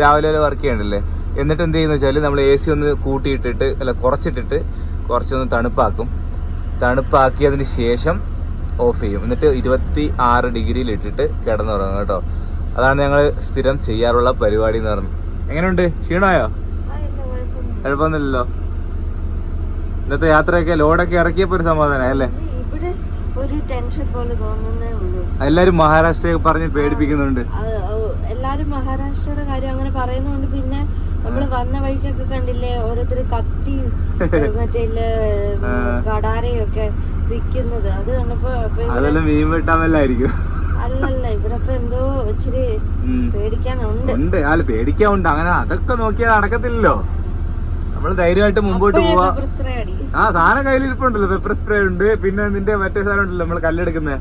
രാവിലെ വരെ വർക്ക് ചെയ്യണ്ടല്ലേ? എന്നിട്ട് എന്ത് ചെയ്യുന്ന വെച്ചാൽ നമ്മൾ എ സി ഒന്ന് കൂട്ടിയിട്ടിട്ട് അല്ല കുറച്ചിട്ടിട്ട് കുറച്ചൊന്ന് തണുപ്പാക്കും. തണുപ്പാക്കിയതിന് ശേഷം ഓഫ് ചെയ്യും. എന്നിട്ട് ഇരുപത്തി ആറ് ഡിഗ്രിയിൽ ഇട്ടിട്ട് കിടന്നുറങ്ങും കേട്ടോ. അതാണ് ഞങ്ങൾ സ്ഥിരം ചെയ്യാറുള്ള പരിപാടി എന്ന് പറഞ്ഞു. എങ്ങനെയുണ്ട്? ക്ഷീണമായോ? കുഴപ്പമൊന്നുമില്ലല്ലോ ഇന്നത്തെ യാത്രയൊക്കെ ലോഡൊക്കെ ഇറക്കിയപ്പോൾ ഒരു സമാധാനം അല്ലേ? ഒരു ടെൻഷൻ പോലെ തോന്നുന്നേ ഉള്ളൂ. എല്ലാരും മഹാരാഷ്ട്രയെ പറഞ്ഞ് പേടിപ്പിക്കുന്നുണ്ട്. എല്ലാരും മഹാരാഷ്ട്രയുടെ കാര്യം അങ്ങനെ പറയുന്നുണ്ട് പിന്നെ നമ്മൾ വന്ന വഴിക്കൊക്കെ കണ്ടില്ലേ ഓരോരുത്തർ കത്തി [laughs] മറ്റേ കടാരയൊക്കെ വിൽക്കുന്നത് അത് കണ്ടപ്പോ അതെല്ലാം മീൻ വെട്ടാമല്ലായിരിക്കും അല്ലല്ല ഇവിടെ എന്തോ ഇച്ചിരി പേടിക്കാനുണ്ട്. ഉണ്ട്. അല്ല പേടിക്കാനുണ്ട് അങ്ങനെ അതൊക്കെ നോക്കിയാൽ നടക്കത്തില്ലല്ലോ. നമ്മൾ ധൈര്യമായിട്ട് മുമ്പോട്ട് പോവാ. ആ സാധനം കയ്യിലിരിപ്പുണ്ടല്ലോ പെപ്പർ സ്പ്രേ ഉണ്ട്. പിന്നെ നിന്റെ മറ്റേ സാധനം ഉണ്ടല്ലോ നമ്മൾ കല്ലെടുക്കുന്നത്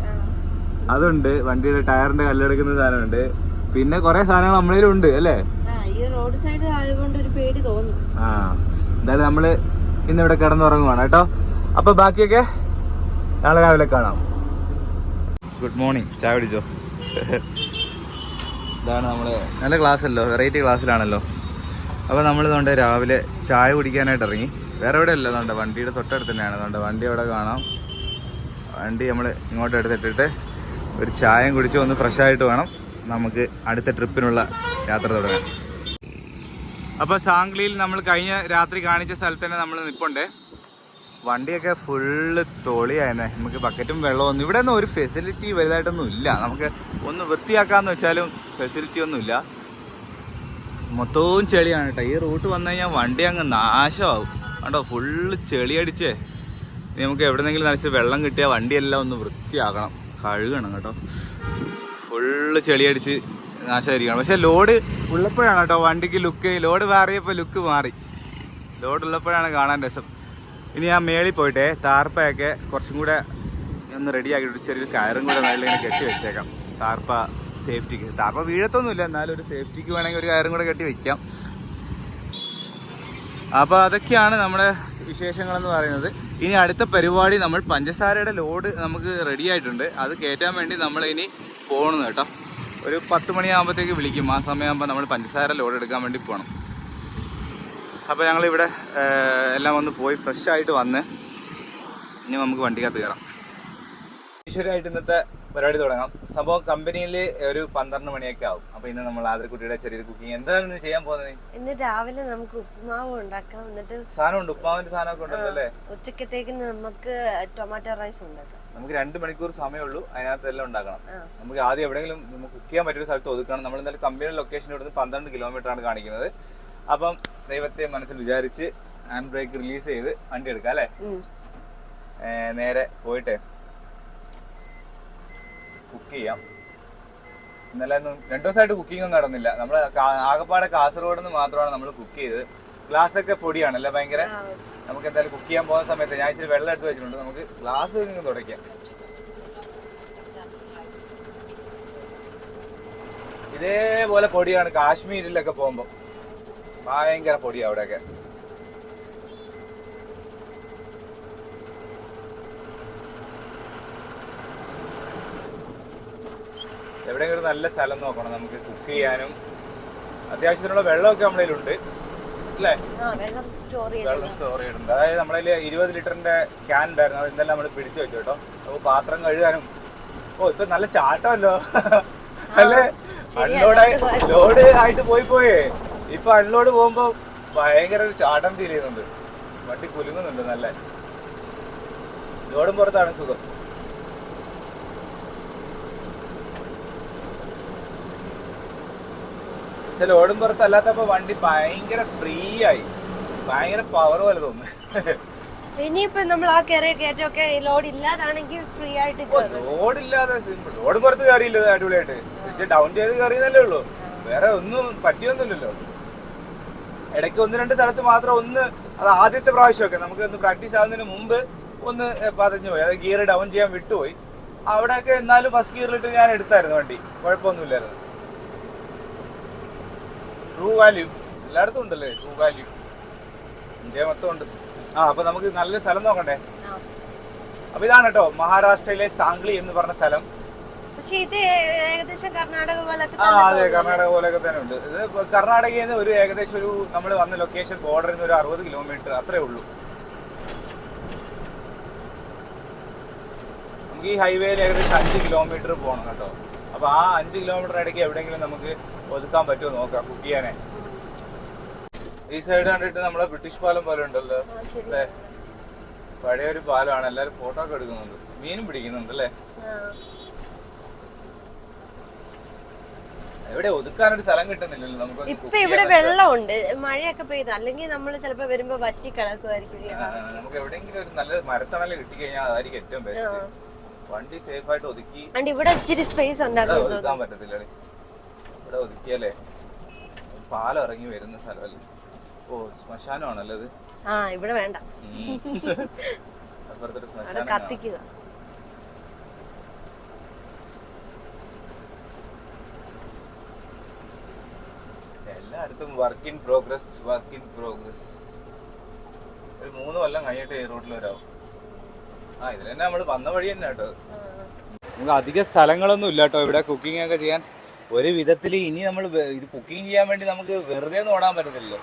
അതുണ്ട് വണ്ടിയുടെ ടയറിന്റെ കല്ലെടുക്കുന്ന സാധനമുണ്ട്. പിന്നെ കുറെ സാധനങ്ങൾ നമ്മളതിലും ഉണ്ട് അല്ലേ? ആ ഈ റോഡ് സൈഡ് ആയതുകൊണ്ട് ഒരു പേടി തോന്നും. ആ എന്തായാലും നമ്മൾ ഇന്ന് ഇവിടെ കിടന്നുറങ്ങുവാണ് കേട്ടോ? അപ്പൊ ബാക്കിയൊക്കെ നാളെ രാവിലെ കാണാം. ഗുഡ് മോർണിംഗ് ചായ പിടിച്ചോ ഇതാണ് നമ്മൾ നല്ല ക്ലാസ് അല്ലോ വെറൈറ്റി ക്ലാസ്സിലാണല്ലോ അപ്പോൾ നമ്മൾ ഇതുകൊണ്ട് രാവിലെ ചായ കുടിക്കാനായിട്ട് ഇറങ്ങി. വേറെ എവിടെ അല്ല അതുകൊണ്ട് വണ്ടിയുടെ തൊട്ടടുത്ത് തന്നെയാണ്. അതുകൊണ്ട് വണ്ടി അവിടെ കാണാം. വണ്ടി നമ്മൾ ഇങ്ങോട്ട് എടുത്തിട്ടിട്ട് ഒരു ചായയും കുടിച്ച് ഒന്ന് ഫ്രഷ് ആയിട്ട് വേണം. നമുക്ക് അടുത്ത ട്രിപ്പിനുള്ള യാത്ര തുടങ്ങാൻ. അപ്പോൾ സാംഗ്ലിയിൽ നമ്മൾ കഴിഞ്ഞ രാത്രി കാണിച്ച സ്ഥലത്ത് തന്നെ നമ്മൾ നിൽപ്പുണ്ട് വണ്ടിയൊക്കെ ഫുള്ള് തൊളിയായിരുന്നേ. നമുക്ക് ബക്കറ്റും വെള്ളമൊന്നും ഇവിടെ ഒന്നും ഒരു ഫെസിലിറ്റി വലുതായിട്ടൊന്നും ഇല്ല. നമുക്ക് ഒന്ന് വൃത്തിയാക്കാന്ന് വെച്ചാലും ഫെസിലിറ്റി ഒന്നും ഇല്ല. മൊത്തവും ചെളിയാണ് കേട്ടോ. ഈ റൂട്ട് വന്നു കഴിഞ്ഞാൽ വണ്ടി അങ്ങ് നാശമാവും. കണ്ടോ ഫുള്ള് ചെളി അടിച്ചേ ഇനി നമുക്ക് എവിടെന്നെങ്കിലും നനച്ച് വെള്ളം കിട്ടിയാൽ വണ്ടിയെല്ലാം ഒന്ന് വൃത്തിയാക്കണം. കഴുകണം കേട്ടോ. ഫുള്ള് ചെളി അടിച്ച് നാശമായിരിക്കണം. പക്ഷെ ലോഡ് ഉള്ളപ്പോഴാണ് കേട്ടോ വണ്ടിക്ക് ലുക്ക് ലോഡ് മാറിയപ്പോൾ ലുക്ക് മാറി. ലോഡ് ഉള്ളപ്പോഴാണ് കാണാൻ രസം. ഇനി ഞാൻ മേളിൽ പോയിട്ടേ താർപ്പയൊക്കെ കുറച്ചും കൂടെ ഒന്ന് റെഡിയാക്കിയിട്ട് ചെറിയൊരു കയറും കൂടെ മേളിൽ ഇങ്ങനെ കെട്ടി വെച്ചേക്കാം. താർപ്പ സേഫ്റ്റിക്ക്. താപ്പ വീഴത്തൊന്നുമില്ല. എന്നാലും ഒരു സേഫ്റ്റിക്ക് വേണമെങ്കിൽ ഒരു കയറും കൂടെ കെട്ടി വെക്കാം. അപ്പോൾ അതൊക്കെയാണ് നമ്മുടെ വിശേഷങ്ങളെന്ന് പറയുന്നത്. ഇനി അടുത്ത പരിപാടി നമ്മൾ പഞ്ചസാരയുടെ ലോഡ് നമുക്ക് റെഡി ആയിട്ടുണ്ട്. അത് കയറ്റാൻ വേണ്ടി നമ്മൾ ഇനി പോകണം കേട്ടോ. ഒരു പത്ത് മണിയാകുമ്പോഴത്തേക്ക് വിളിക്കും. ആ സമയമാകുമ്പോൾ നമ്മൾ പഞ്ചസാര ലോഡ് എടുക്കാൻ വേണ്ടി പോകണം അപ്പോൾ ഞങ്ങളിവിടെ എല്ലാം ഒന്ന് പോയി ഫ്രഷ് ആയിട്ട് വന്ന് ഇനി നമുക്ക് വണ്ടിക്കകത്ത് കയറാം. ഈശ്വരമായിട്ട് ഇന്നത്തെ പരിപാടി തുടങ്ങാം. സംഭവം കമ്പനിയിൽ ഒരു പന്ത്രണ്ട് മണിയൊക്കെ ആവും. അപ്പൊ ഇന്ന് നമ്മൾ ആതിരക്കുട്ടിയുടെ ചെറിയൊരു കുക്കിംഗ്. എന്താണ് ഇന്ന് ചെയ്യാൻ പോകുന്നത് ഇന്ന് രാവിലെ നമുക്ക് ഉപ്പുമാവ് ഉണ്ടാക്കാം. എന്നിട്ട് സാധനമുണ്ട് ഉപ്പാവിന്റെ സാധനമൊക്കെ ഉണ്ടല്ലേ? ഉച്ചക്കത്തേക്ക് നമുക്ക് ടൊമാറ്റോ റൈസ് ഉണ്ടാക്കാം. നമുക്ക് രണ്ട് മണിക്കൂർ സമയമുള്ളൂ. അതിനകത്ത് എല്ലാം ഉണ്ടാക്കണം. നമുക്ക് ആദ്യം എവിടെയെങ്കിലും നമുക്ക് കുക്ക് ചെയ്യാൻ പറ്റിയ സ്ഥലത്ത് ഒതുക്കണം. നമ്മൾ എന്തായാലും കമ്പനിയുടെ ലൊക്കേഷൻ ഇവിടുന്ന് പന്ത്രണ്ട് കിലോമീറ്റർ ആണ് കാണിക്കുന്നത്. അപ്പം ദൈവത്തെ മനസ്സിൽ വിചാരിച്ച് ഹാൻഡ് ബ്രേക്ക് റിലീസ് ചെയ്ത് വണ്ടി എടുക്കാം അല്ലേ? നേരെ പോയിട്ട്. കുക്ക് ചെയ്യാം. ഇന്നലെ ഒന്നും രണ്ടു ദിവസമായിട്ട് കുക്കിംഗ് ഒന്നും നടന്നില്ല. നമ്മൾ ആകപ്പാടെ കാസർഗോഡ് നിന്ന് മാത്രമാണ് നമ്മൾ കുക്ക് ചെയ്തത്. ഗ്ലാസ് ഒക്കെ പൊടിയാണല്ലേ ഭയങ്കര? നമുക്ക് എന്തായാലും കുക്ക് ചെയ്യാൻ പോകുന്ന സമയത്ത് ഞാൻ ഇച്ചിരി വെള്ളം എടുത്ത് വെച്ചിട്ടുണ്ട്. നമുക്ക് ഗ്ലാസ് തുടയ്ക്കാം. ഇതേപോലെ പൊടിയാണ്. കാശ്മീരിലൊക്കെ പോകുമ്പോൾ ഭയങ്കര പൊടിയാണ് അവിടെയൊക്കെ. എവിടെയെങ്കിലും ഒരു നല്ല സ്ഥലം നോക്കണം. നമുക്ക് കുക്ക് ചെയ്യാനും അത്യാവശ്യത്തിനുള്ള വെള്ളമൊക്കെ നമ്മുടെ ഉണ്ട് അല്ലേ? വെള്ളം സ്റ്റോർ ചെയ്യുന്നുണ്ട് അതായത് നമ്മളതിൽ ഇരുപത് ലിറ്ററിന്റെ ക്യാൻ ഉണ്ടായിരുന്നു. അത് നമ്മൾ പിടിച്ചു വെച്ചു കേട്ടോ. അപ്പോൾ പാത്രം കഴുകാനും. ഓ ഇപ്പൊ നല്ല ചാട്ടമല്ലോ. അല്ലേ? അൺലോഡ് ലോഡ് ആയിട്ട് പോയി പോയേ. ഇപ്പൊ അൺലോഡ് പോകുമ്പോ ഭയങ്കര ഒരു ചാട്ടം ഫീൽ ചെയ്യുന്നുണ്ട്. വണ്ടി കുലുങ്ങുന്നുണ്ട് നല്ല. ലോഡും പുറത്താണ് സുഖം. പക്ഷെ ലോഡും പുറത്ത് അല്ലാത്തപ്പോ വണ്ടി ഭയങ്കര ഫ്രീ ആയി. ഭയങ്കര പവർ പോലെ തോന്നുന്നു. ഇനിയിപ്പോ നമ്മൾ ആ കയറിയ കയറ്റമൊക്കെ ലോഡ് ഇല്ലാതാണെങ്കിൽ ഫ്രീ ആയിട്ട് ലോഡ് ഇല്ലാതെ സിമ്പിൾ ലോഡ് പുറത്ത് കയറിയില്ല അടിപൊളിയായിട്ട്. തിരിച്ച് ഡൗൺ ചെയ്ത് കയറിയെന്നല്ലേ ഉള്ളൂ. വേറെ ഒന്നും പറ്റിയൊന്നുമില്ലല്ലോ. ഇടയ്ക്ക് ഒന്ന് രണ്ട് സ്ഥലത്ത് മാത്രം ഒന്ന് അത് ആദ്യത്തെ പ്രാവശ്യമൊക്കെ നമുക്ക് ഒന്ന് പ്രാക്ടീസ് ആവുന്നതിന് മുമ്പ് ഒന്ന് പതഞ്ഞു പോയി. അത് ഗിയർ ഡൗൺ ചെയ്യാൻ വിട്ടുപോയി. അവിടെയൊക്കെ എന്നാലും ഫസ്റ്റ് ഗിയറിലിട്ട് ഞാൻ എടുത്തായിരുന്നു വണ്ടി. കുഴപ്പമൊന്നുമില്ലായിരുന്നു. ട്രൂ വാല്യൂ എല്ലായിടത്തും ഉണ്ടല്ലേ ട്രൂ വാല്യൂ ഇന്ത്യ മൊത്തം ഉണ്ട്. ആ അപ്പൊ നമുക്ക് നല്ല സ്ഥലം നോക്കണ്ടേ? അപ്പൊ ഇതാണ് കേട്ടോ മഹാരാഷ്ട്രയിലെ സാംഗ്ലി എന്ന് പറഞ്ഞ സ്ഥലം. പക്ഷേ ഇത് ഏകദേശം കർണാടക ആ അതെ കർണാടക പോലെയൊക്കെ തന്നെ ഉണ്ട്. ഇത് കർണാടകയിൽ നിന്ന് ഒരു ഏകദേശം ഒരു നമ്മൾ വന്ന ലൊക്കേഷൻ ബോർഡറിൽ നിന്ന് ഒരു അറുപത് കിലോമീറ്റർ അത്രേ ഉള്ളൂ. നമുക്ക് ഈ ഹൈവേയിൽ ഏകദേശം അഞ്ച് കിലോമീറ്റർ പോകണം കേട്ടോ. അപ്പൊ ആ അഞ്ച് കിലോമീറ്റർ ഇടയ്ക്ക് എവിടെയെങ്കിലും നമുക്ക് ഒതുക്കാൻ പറ്റുമോ നോക്കാം കുക്ക് ചെയ്യാനേ. ഈ സൈഡ് കണ്ടിട്ട് നമ്മളെ ബ്രിട്ടീഷ് പാലം പോലെ ഉണ്ടല്ലോ. അല്ലേ? പഴയ ഒരു പാലമാണ് എല്ലാവരും ഫോട്ടോ ഒക്കെ എടുക്കുന്നുണ്ട്. മീനും പിടിക്കുന്നുണ്ട് അല്ലേ? എവിടെ ഒതുക്കാനൊരു സ്ഥലം കിട്ടുന്നില്ലല്ലോ നമുക്ക് ഇപ്പൊ ഇവിടെ വെള്ളമുണ്ട്. മഴയൊക്കെ പെയ്ത് അല്ലെങ്കിൽ നമ്മൾ ചിലപ്പോ വരുമ്പോ വറ്റി കിടക്കുമായിരിക്കും നമുക്ക് എവിടെയെങ്കിലും ഒരു നല്ല മരത്തണൽ കിട്ടിക്കഴിഞ്ഞാൽ അതായിരിക്കും ഏറ്റവും ബെസ്റ്റ് വണ്ടി സേഫ് ആയിട്ട് ഒതുക്കി. അണ്ട് ഇവിടെ ഇച്ചിരി സ്പേസ് ഉണ്ടായിരുന്നു ഒതുക്കാൻ പറ്റത്തില്ലേ ഇവിടെ ഒതുക്കിയാലേ പാലം ഇറങ്ങി വരുന്ന സ്ഥലമല്ലേ? ഓ ശ്മശാനമാണല്ലോ ഇത് ആ ഇവിടെ വേണ്ട. ഉം. അപ്പുറത്തൊരു അവിടെ ശ്മശാനം കാണാം. കത്തിക്കുക. എല്ലായിടത്തും work in progress work in progress ഒരു മൂന്ന് കൊല്ലം കഴിഞ്ഞിട്ട് ഈ റോഡിൽ വരാവും. ആ ഇതിൽ തന്നെ നമ്മൾ വന്ന വഴി തന്നെ കേട്ടോ. നമുക്ക് അധിക സ്ഥലങ്ങളൊന്നും ഇല്ല കേട്ടോ ഇവിടെ കുക്കിംഗ് ഒക്കെ ചെയ്യാൻ. ഒരു വിധത്തിൽ ഇനി നമ്മൾ ഇത് കുക്കിംഗ് ചെയ്യാൻ വേണ്ടി നമുക്ക് വെറുതെ ഒന്നും ഓടാൻ പറ്റത്തില്ലല്ലോ.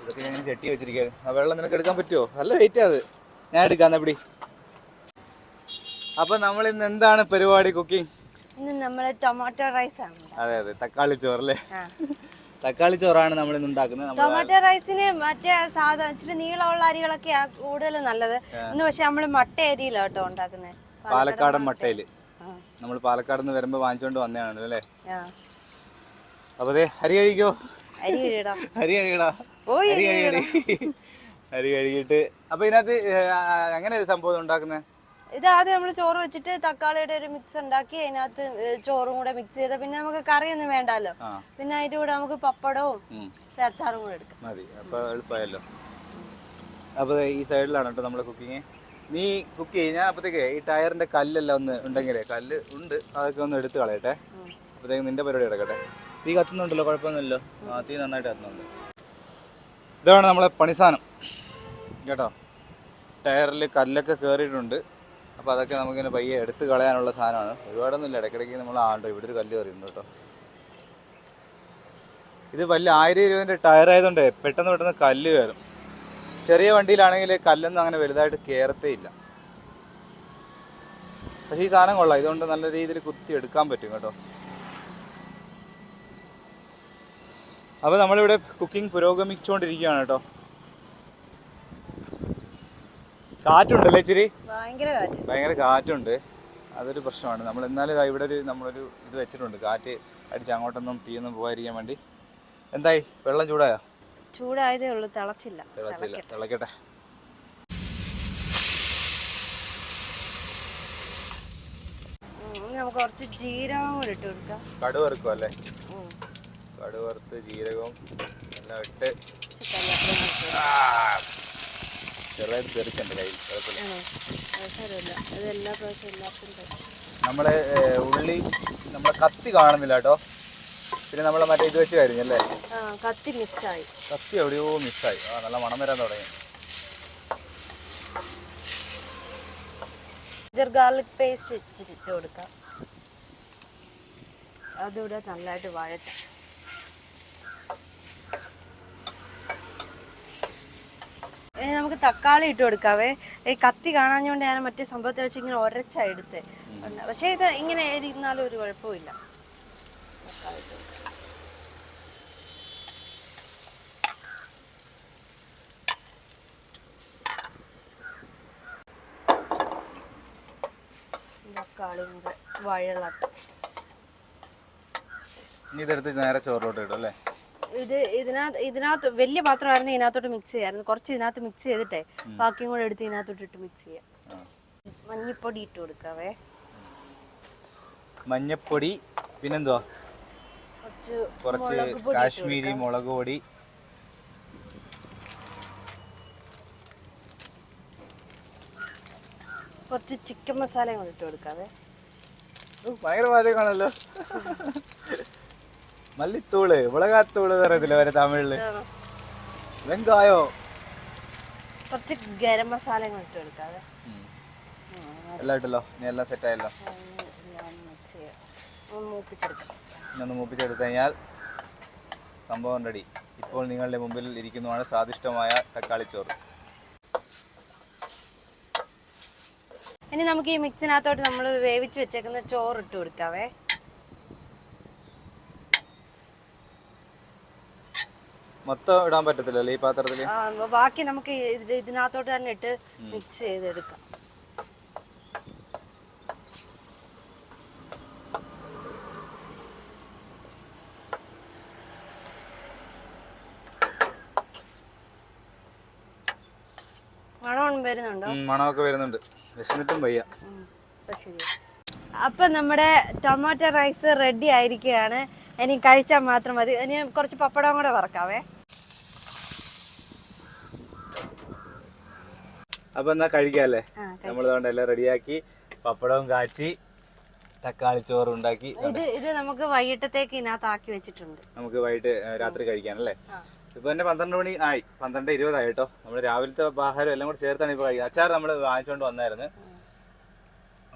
ഇതൊക്കെ ഞാൻ കെട്ടി വെച്ചിരിക്കുന്നത് ആ വെള്ളം നിനക്ക് എടുക്കാൻ പറ്റുമോ? നല്ല വെയിറ്റ് അത്. ഞാൻ എടുക്കാം എപ്പിടി അപ്പൊ നമ്മൾ ഇന്ന് എന്താണ് പരിപാടി കുക്കിംഗ് ഇന്ന് നമ്മൾ ടൊമാറ്റോ റൈസ് ആണ്. അതെ അതെ. തക്കാളി ചോറല്ലേ. തക്കാളി ചോറാണ് നമ്മൾ ഇന്ന് ഉണ്ടാക്കുന്നത്. ടൊമാറ്റോ റൈസിന് മറ്റേ സാധാ ഇച്ചിരി നീളമുള്ള അരികളൊക്കെ കൂടുതൽ നല്ലത്. ഇന്ന് പക്ഷെ നമ്മൾ മട്ട അരിയിലാണ് കേട്ടോ ഉണ്ടാക്കുന്നത് പാലക്കാടൻ മട്ടയിൽ. നമ്മൾ പാലക്കാട് നിന്ന് വരുമ്പോൾ വാങ്ങിച്ചുകൊണ്ട് വന്നതാണ് അല്ലേ. അപ്പൊ അതെ അരി കഴിക്കോ? അരി കഴിയടാ. അരി കഴിയടി. അരി കഴുകിയിട്ട് അപ്പൊ ഇതിനകത്ത് എങ്ങനെ സംഭവം ഉണ്ടാക്കുന്നത് ഇത് ആദ്യം നമ്മൾ ചോറ് വെച്ചിട്ട് തക്കാളിയുടെ ഒരു മിക്സ് ഉണ്ടാക്കി അതിനകത്ത് ചോറും കൂടെ മിക്സ് ചെയ്ത പിന്നെ നമുക്ക് കറിയൊന്നും വേണ്ടല്ലോ. പിന്നെ അതിന്റെ കൂടെ നമുക്ക് പപ്പടവും. അച്ചാറും കൂടെ എടുക്കാം. മതി. അപ്പൊ എളുപ്പമായല്ലോ. അപ്പൊ ഈ സൈഡിലാണ് കേട്ടോ നമ്മളെ കുക്കിങ് നീ കുക്ക് ചെയ്യ. ഞാൻ അപ്പത്തേക്ക് ഈ ടയറിന്റെ കല്ലെല്ലാം ഒന്ന് ഉണ്ടെങ്കിലേ കല്ല് ഉണ്ട്. അതൊക്കെ ഒന്ന് എടുത്ത് കളയട്ടെ. അപ്പത്തേക്ക് നിന്റെ പരിപാടി കിടക്കട്ടെ തീ കത്തുന്നുണ്ടല്ലോ? കുഴപ്പമൊന്നുമില്ലല്ലോ? ആ തീ നന്നായിട്ട് കത്തുന്നുണ്ട്. ഇതാണ് നമ്മളെ പണിസാനം. കേട്ടോ? ടയറിൽ കല്ലൊക്കെ കയറിയിട്ടുണ്ട് അപ്പോൾ അതൊക്കെ നമുക്കിങ്ങനെ പയ്യെ എടുത്ത് കളയാനുള്ള സാധനമാണ്. ഒരുപാടൊന്നുമില്ല. ഇടയ്ക്കിടയ്ക്ക് നമ്മൾ ആണ്ടോ? ഇവിടെ ഒരു കല്ല് എറിയുന്നു കേട്ടോ. ഇത് വലിയ ആയിരം ടയർ ആയതുകൊണ്ട് പെട്ടെന്ന് പെട്ടെന്ന് കല്ല് കയറും. ചെറിയ വണ്ടിയിലാണെങ്കിൽ കല്ലൊന്നും അങ്ങനെ വലുതായിട്ട് കയറത്തേ ഇല്ല. പക്ഷേ ഈ സാധനം കൊള്ളാം. ഇതുകൊണ്ട് നല്ല രീതിയിൽ കുത്തി എടുക്കാൻ പറ്റും കേട്ടോ. അപ്പോൾ നമ്മളിവിടെ കുക്കിംഗ് പുരോഗമിച്ചുകൊണ്ടിരിക്കുകയാണ് കേട്ടോ. കാറ്റുണ്ടല്ലേ ഇച്ചിരി? ഭയങ്കര കാറ്റ്. ഭയങ്കര കാറ്റുണ്ട്. അതൊരു പ്രശ്നമാണ്. നമ്മൾ എന്നാലും ഇവിടെ ഒരു നമ്മളൊരു ഇത് വെച്ചിട്ടുണ്ട്. കാറ്റ് അടിച്ച് അങ്ങോട്ടൊന്നും തീയൊന്നും പോകാതിരിക്കാൻ വേണ്ടി. എന്തായി? വെള്ളം ചൂടായോ? ചൂടായതേ ഉള്ളൂ. തിളച്ചില്ല. തിളച്ചില്ല. തിളക്കട്ടെ. നമുക്ക് കുറച്ച് ജീരകം കൂടെ ഇട്ട് കൊടുക്കാം. കടുവറുക്കും അല്ലേ? കടുവറുത്ത് ജീരകവും എല്ലാം ഇട്ട് ചെറുതായിട്ട് തെറിച്ചുണ്ട് കയ്യിൽ. നമ്മളെ ഉള്ളി നമ്മളെ കത്തി കാണുന്നില്ല കേട്ടോ. പിന്നെ നമ്മളെ മറ്റേ ഇത് വെച്ച് കഴിഞ്ഞല്ലേ കത്തി മിസ്സായി. കത്തി എവിടെയോ മിസ്സായി. ആ നല്ല മണം വരാൻ തുടങ്ങി. ഗാർലിക് പേസ്റ്റ് ഇട്ടിട്ട് ഇട്ട് കൊടുക്കാം. അതിവിടെ നല്ലതായിട്ട് വഴറ്റാം. നമുക്ക് തക്കാളി ഇട്ട് കൊടുക്കാവേ. ഈ കത്തി കാണാഞ്ഞുകൊണ്ട് ഞാൻ മറ്റേ സംഭവത്തെ വെച്ച് ഇങ്ങനെ ഒരച്ചാ എടുത്ത്. പക്ഷെ ഇത് ഇങ്ങനെ ഇരുന്നാലും ഒരു കുഴപ്പമില്ല. തക്കാളിയും കൂടെ ഇനി ഇതെടുത്ത് നേരെ ചോറിലോട്ട് ഇടും അല്ലേ? ഇത് ഇതിനകത്ത് ഇതിനകത്ത് വലിയ പാത്രമായിരുന്നു ഇതിനകത്തോട്ട് മിക്സ് ചെയ്യായിരുന്നു കുറച്ച് ഇതിനകത്ത് മിക്സ് ചെയ്തിട്ടേ ബാക്കിയും കൂടെ എടുത്ത് ഇതിനകത്തോട്ട് ഇട്ട് മിക്സ് ചെയ്യാം. മഞ്ഞപ്പൊടി ഇട്ട് കൊടുക്കാവേ. മഞ്ഞപ്പൊടി പിന്നെന്തുവാ? കുറച്ച് കാശ്മീരി. മുളക് പൊടി. കുറച്ച് ചിക്കൻ മസാലയും കൂടെ ഇട്ട് കൊടുക്കാവേ. ഭയങ്കര പാചകമാണല്ലോ. മല്ലിത്തൂൾ മുളകാത്തൂൾ പറയത്തില്ല വരെ തമിഴിൽ? വെങ്കായോ കുറച്ച് ഗരം മസാലയും കൂടെ ഇട്ട് കൊടുക്കാവേ. എല്ലാം ഇട്ടല്ലോ? ഇനി എല്ലാം സെറ്റ് ആയല്ലോ? ഒന്ന് മൂപ്പിച്ചെടുത്തു കഴിഞ്ഞാൽ സംഭവം റെഡി ഇപ്പോൾ നിങ്ങളുടെ മുമ്പിൽ ഇരിക്കുന്നതാണ് സ്വാദിഷ്ടമായ തക്കാളിച്ചോറ് ഇനി നമുക്ക് ഈ മിക്സിനകത്തോട്ട് നമ്മൾ വേവിച്ച് വെച്ചേക്കുന്ന ചോറ് ഇട്ട് കൊടുക്കാവേ. മൊത്തം ഇടാൻ പറ്റത്തില്ലല്ലേ ഈ പാത്രത്തിൽ ആ, ബാക്കി നമുക്ക് ഇത് ഇതിനകത്തോട്ട് തന്നെ ഇട്ട് മിക്സ് ചെയ്തെടുക്കാം. മണം വരുന്നുണ്ടോ? മണമൊക്കെ വരുന്നുണ്ട്. വിശന്നിട്ടും വയ്യ. ഉം, അപ്പൊ നമ്മുടെ ടൊമാറ്റോ റൈസ് റെഡി ആയിരിക്കുകയാണ്. ഇനി കഴിച്ചാൽ മാത്രം മതി. ഇനി കുറച്ച് പപ്പടവും കൂടെ വറക്കാവേ. അപ്പൊ എന്നാ കഴിക്കാല്ലേ? നമ്മളതുകൊണ്ട് നമ്മൾ എല്ലാം റെഡിയാക്കി പപ്പടവും കാച്ചി തക്കാളി ചോറ് ഉണ്ടാക്കി ഇത് ഇത് നമുക്ക് വൈകിട്ടത്തേക്ക് ഇതിനകത്ത് ആക്കി വെച്ചിട്ടുണ്ട്. നമുക്ക് വൈകിട്ട് രാത്രി കഴിക്കാനല്ലേ ഇപ്പൊ തന്നെ പന്ത്രണ്ട് മണി ആയി പന്ത്രണ്ട് ഇരുപതായി കേട്ടോ. നമ്മൾ രാവിലത്തെ ആഹാരം എല്ലാം കൂടെ ചേർത്താണ് ഇപ്പൊ കഴിക്കുന്നത്. അച്ചാർ നമ്മൾ വാങ്ങിച്ചുകൊണ്ട് വന്നായിരുന്നു.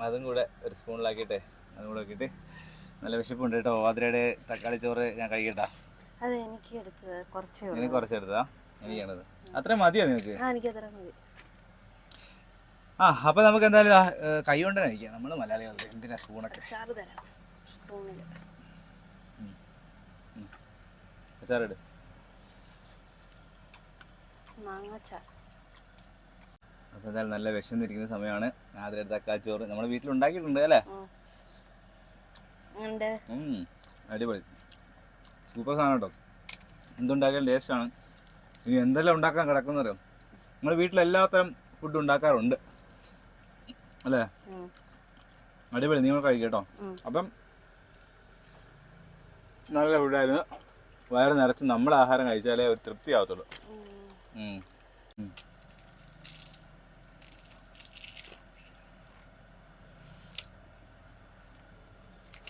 അതും കൂടെ ഒരു സ്പൂണിലാക്കിയിട്ടെ അതും കൂടെ ആക്കിയിട്ട് നല്ല വിശപ്പുണ്ട് കേട്ടോ. ഓദ്രയുടെ തക്കാളി ചോറ് ഞാൻ കഴിക്കട്ടാ. അത് എനിക്ക് എടുത്തത് കുറച്ചേ ഉള്ളൂ. എനിക്ക് കുറച്ചെടുത്താ എനിക്കാണത്. അത്രയും മതിയോ നിനക്ക്? ആ എനിക്ക് അത്ര മതി. ആ അപ്പൊ നമുക്ക് എന്തായാലും കൈ കൊണ്ട് കഴിക്കാം. നമ്മൾ മലയാളികൾ എന്തിനാ സ്പൂണൊക്കെ? ചാറ് മാങ്ങ അച്ചാർ അച്ചാറിട്. മാങ്ങാച്ചാർ എന്തായാലും നല്ല വിശന്നിരിക്കുന്ന സമയമാണ്. ആദ്യം തക്കാച്ചോറ് നമ്മുടെ വീട്ടിൽ ഉണ്ടാക്കിയിട്ടുണ്ട് അല്ലേ അടിപൊളി. സൂപ്പർ സാധനം കേട്ടോ. എന്തുണ്ടാക്കിയാലും ടേസ്റ്റാണ് ഇനി എന്തെല്ലാം ഉണ്ടാക്കാൻ കിടക്കുന്നറിയോ? നമ്മൾ വീട്ടിൽ എല്ലാത്തരം ഫുഡ് ഉണ്ടാക്കാറുണ്ട്. അല്ലേ? അടിപൊളി. നിങ്ങൾ കഴിക്കും കേട്ടോ. അപ്പം നല്ല ഫുഡായിരുന്നു വയറ് നിറച്ച് നമ്മൾ ആഹാരം കഴിച്ചാലേ ഒരു തൃപ്തി ആവത്തുള്ളൂ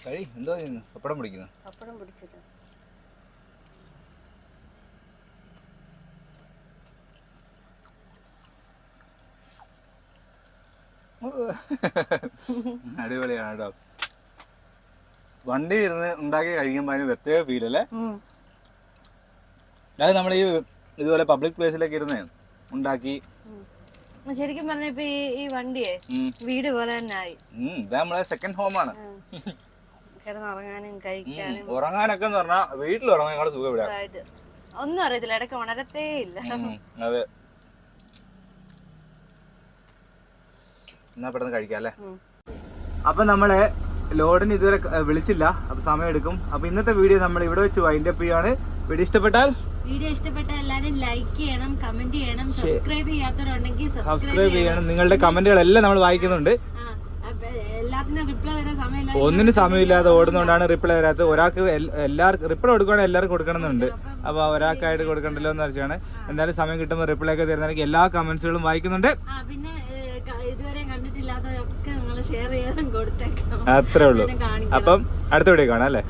കഴി എന്തോ ചെയ്യുന്നു? പപ്പടം പിടിക്കുന്നു. പപ്പടം പിടിച്ചിട്ട്. അടിപൊളിയാണ് കേട്ടോ വണ്ടി ഇരുന്ന് ഉണ്ടാക്കി കഴിക്കുമ്പോൾ അതിന് പ്രത്യേക ഫീൽ അല്ലേ? ഉം. അതായത് നമ്മൾ ഈ ഇതുപോലെ പബ്ലിക് പ്ലേസിലൊക്കെ ഇരുന്ന് ഉണ്ടാക്കി. ശരിക്കും പറഞ്ഞ ഈ വണ്ടിയെ. വീട് പോലെ തന്നെ ആയി. ഇത് നമ്മളെ സെക്കൻഡ് ഹോമാണ് കിടന്നുറങ്ങാനും കഴിക്കാനും ഉറങ്ങാനൊക്കെ എന്ന് പറഞ്ഞാൽ വീട്ടിൽ ഉറങ്ങാൻ സുഖം ഇവിടെ. ഒന്നും അറിയത്തില്ല ഇടയ്ക്ക് ഉണരത്തേ ഇല്ല. അതെ. എന്നാ പെട്ടെന്ന് കഴിക്കാം അല്ലേ. അപ്പൊ നമ്മൾ ലോഡിന് ഇതുവരെ വിളിച്ചില്ല. അപ്പൊ സമയം എടുക്കും. അപ്പൊ ഇന്നത്തെ വീഡിയോ നമ്മൾ ഇവിടെ വെച്ച് വൈൻഡ് അപ്പ് ചെയ്യാണ് വീഡിയോ ഇഷ്ടപ്പെട്ടാൽ വീഡിയോ ഇഷ്ടപ്പെട്ടാൽ എല്ലാരും ലൈക്ക് ചെയ്യണം കമന്റ് ചെയ്യണം സബ്സ്ക്രൈബ് ചെയ്യാത്തവരുണ്ടെങ്കിൽ സബ്സ്ക്രൈബ് ചെയ്യണം. നിങ്ങളുടെ കമന്റുകളെല്ലാം നമ്മൾ വായിക്കുന്നുണ്ട്. ഒന്നിനും സമയമില്ലാതെ ഓടുന്നതുകൊണ്ടാണ് റിപ്ലൈ തരാത്തത് ഒരാൾക്ക് എല്ലാവർക്കും റിപ്ലൈ കൊടുക്കുകയാണെങ്കിൽ എല്ലാവർക്കും കൊടുക്കണമെന്നുണ്ട്. അപ്പോൾ ഒരാൾക്കായിട്ട് കൊടുക്കണ്ടല്ലോ എന്ന് വെച്ചാണ് എന്തായാലും സമയം കിട്ടുമ്പോൾ റിപ്ലൈ ഒക്കെ തരുന്നതായിരിക്കും എല്ലാ കമന്റ്സുകളും വായിക്കുന്നുണ്ട്. പിന്നെ ഇതുവരെ നിങ്ങൾ ഷെയർ കൊടുത്തേക്കാം. അത്രേ ഉള്ളൂ. അപ്പം അടുത്ത വീഡിയോ കാണാം അല്ലേ?